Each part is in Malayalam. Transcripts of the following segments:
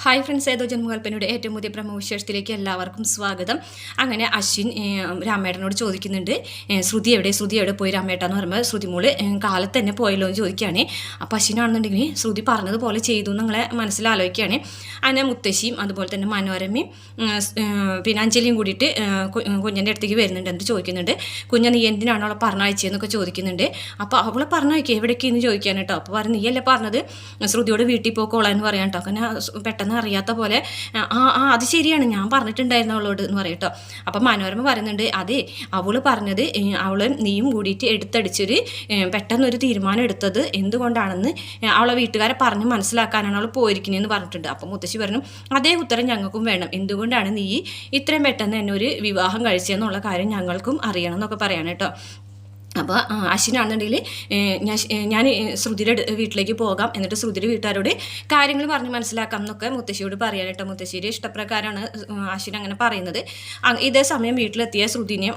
ഹായ് ഫ്രണ്ട്സ് ഏതോ ജന്മകൽപ്പനയുടെ ഏറ്റവും പുതിയ പ്രമോവിശേഷത്തിലേക്ക് എല്ലാവർക്കും സ്വാഗതം. അങ്ങനെ അശ്വിൻ രാമേട്ടനോട് ചോദിക്കുന്നുണ്ട് ശ്രുതി എവിടെ? ശ്രുതി എവിടെ പോയി രാമേട്ട എന്ന് പറയുമ്പോൾ ശ്രുതി മോൾ കാലത്ത് തന്നെ പോയല്ലോ എന്ന് ചോദിക്കുകയാണ്. അപ്പോൾ അശ്വിനാണെന്നുണ്ടെങ്കിൽ ശ്രുതി പറഞ്ഞതുപോലെ ചെയ്തു എന്ന് നിങ്ങളെ മനസ്സിലാലോചിക്കുകയാണ്. അങ്ങനെ മുത്തശ്ശിയും അതുപോലെ തന്നെ മനോരമയും പിന്നെ അഞ്ജലിയും കൂടിയിട്ട് കുഞ്ഞന്റെ അടുത്തേക്ക് വരുന്നുണ്ട് എന്നിട്ട് ചോദിക്കുന്നുണ്ട്. കുഞ്ഞ നീ എന്തിനാണ് അവളെ പറഞ്ഞയച്ചതെന്നൊക്കെ ചോദിക്കുന്നുണ്ട്. അപ്പോൾ അവളെ പറഞ്ഞയക്കുക എവിടേക്കെന്ന് ചോദിക്കാൻ കേട്ടോ. അപ്പോൾ പറഞ്ഞു നീയല്ലേ പറഞ്ഞത്? ശ്രുതിയോട് വീട്ടിൽ പോക്കോളാൻ എന്ന് പറയാം കേട്ടോ. അങ്ങനെ സ് പെട്ടെന്ന് അറിയാത്ത പോലെ ആ ആ അത് ശരിയാണ് ഞാൻ പറഞ്ഞിട്ടുണ്ടായിരുന്നു അവളോട് എന്ന് പറയും കേട്ടോ അപ്പം മനോരമ പറയുന്നുണ്ട് അതെ അവൾ പറഞ്ഞത് അവൾ നീയും കൂടിയിട്ട് എടുത്തടിച്ചൊരു പെട്ടെന്നൊരു തീരുമാനം എടുത്തത് എന്തുകൊണ്ടാണെന്ന് അവളെ വീട്ടുകാരെ പറഞ്ഞ് മനസ്സിലാക്കാനാണ് അവൾ പോയിരിക്കുന്നതെന്ന് പറഞ്ഞിട്ടുണ്ട്. അപ്പം മുത്തശ്ശി പറഞ്ഞു അതേ ഉത്തരം ഞങ്ങൾക്കും വേണം. എന്തുകൊണ്ടാണ് നീ ഇത്രയും പെട്ടെന്ന് എന്നെ ഒരു വിവാഹം കഴിച്ചതെന്നുള്ള കാര്യം ഞങ്ങൾക്കും അറിയണം എന്നൊക്കെ പറയാണ് കേട്ടോ അപ്പോൾ അശ്വിനാണെന്നുണ്ടെങ്കിൽ ഞാൻ ഞാൻ ശ്രുതിയുടെ വീട്ടിലേക്ക് പോകാം. എന്നിട്ട് ശ്രുതിയുടെ വീട്ടുകാരോട് കാര്യങ്ങൾ പറഞ്ഞ് മനസ്സിലാക്കാം എന്നൊക്കെ മുത്തശ്ശിയോട് പറയാനായിട്ട് മുത്തശ്ശിയുടെ ഇഷ്ടപ്രകാരമാണ് അശ്വിൻ അങ്ങനെ പറയുന്നത്. ഇതേ സമയം വീട്ടിലെത്തിയ ശ്രുതിനെയും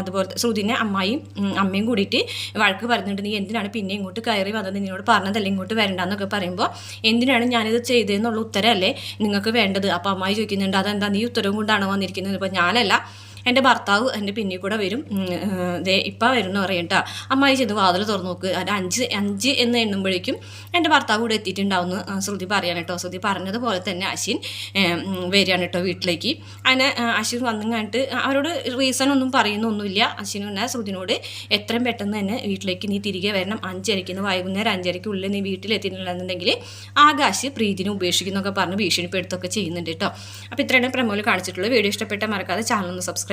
അതുപോലെ ശ്രുതിനെ അമ്മായും അമ്മയും കൂടിയിട്ട് വഴക്ക് പറയുന്നുണ്ട് നീ എന്തിനാണ് പിന്നെ ഇങ്ങോട്ട് കയറി വന്നത്? നിന്നോട് പറഞ്ഞതല്ലേ ഇങ്ങോട്ട് വരണ്ടെന്നൊക്കെ പറയുമ്പോൾ എന്തിനാണ് ഞാനിത് ചെയ്തതെന്നുള്ള ഉത്തരമല്ലേ നിങ്ങൾക്ക് വേണ്ടത്? അപ്പോൾ അമ്മായി ചോദിക്കുന്നുണ്ട് അതെന്താ? നീ ഉത്തരവും കൊണ്ടാണ് വന്നിരിക്കുന്നത്? ഇപ്പോൾ ഞാനല്ല എന്റെ ഭർത്താവ് എന്റെ പിന്നിൽ കൂടെ വരും. ദേ ഇപ്പം വരുന്നു പറയും കേട്ടോ അമ്മായി ചെന്ന് വാതിൽ തുറന്നു നോക്ക്. അത് അഞ്ച് അഞ്ച് എന്ന് എണ്ണുമ്പോഴേക്കും എന്റെ ഭർത്താവ് കൂടെ എത്തിയിട്ടുണ്ടാവുമെന്ന് ശ്രുതി പറയാൻ കേട്ടോ ശ്രുതി പറഞ്ഞതുപോലെ തന്നെ അശ്വിൻ വരികയാണ് കേട്ടോ വീട്ടിലേക്ക്. അങ്ങനെ അശ്വിൻ വന്നു കഴിഞ്ഞിട്ട് അവരോട് റീസൺ ഒന്നും പറയുന്നൊന്നുമില്ല. അശ്വിൻ പിന്നെ ശ്രുതിനോട് എത്രയും പെട്ടെന്ന് തന്നെ വീട്ടിലേക്ക് നീ തിരികെ വരണം. അഞ്ചരയ്ക്ക് ഇന്ന് വൈകുന്നേരം അഞ്ചരയ്ക്കുള്ളിൽ നീ വീട്ടിലെത്തിയിട്ടുണ്ടെന്നുണ്ടെങ്കിൽ ആകാശ് പ്രീതിനെ ഉപേക്ഷിക്കുന്നൊക്കെ പറഞ്ഞ് ഭീഷണിപ്പെടുത്തൊക്കെ ചെയ്യുന്നുണ്ട് കേട്ടോ അപ്പോൾ ഇത്രയാണ് പ്രമോൽ കാണിച്ചിട്ടുള്ളത് വീഡിയോ. ഇഷ്ടപ്പെട്ട മറക്കാതെ ചാനൽ ഒന്ന്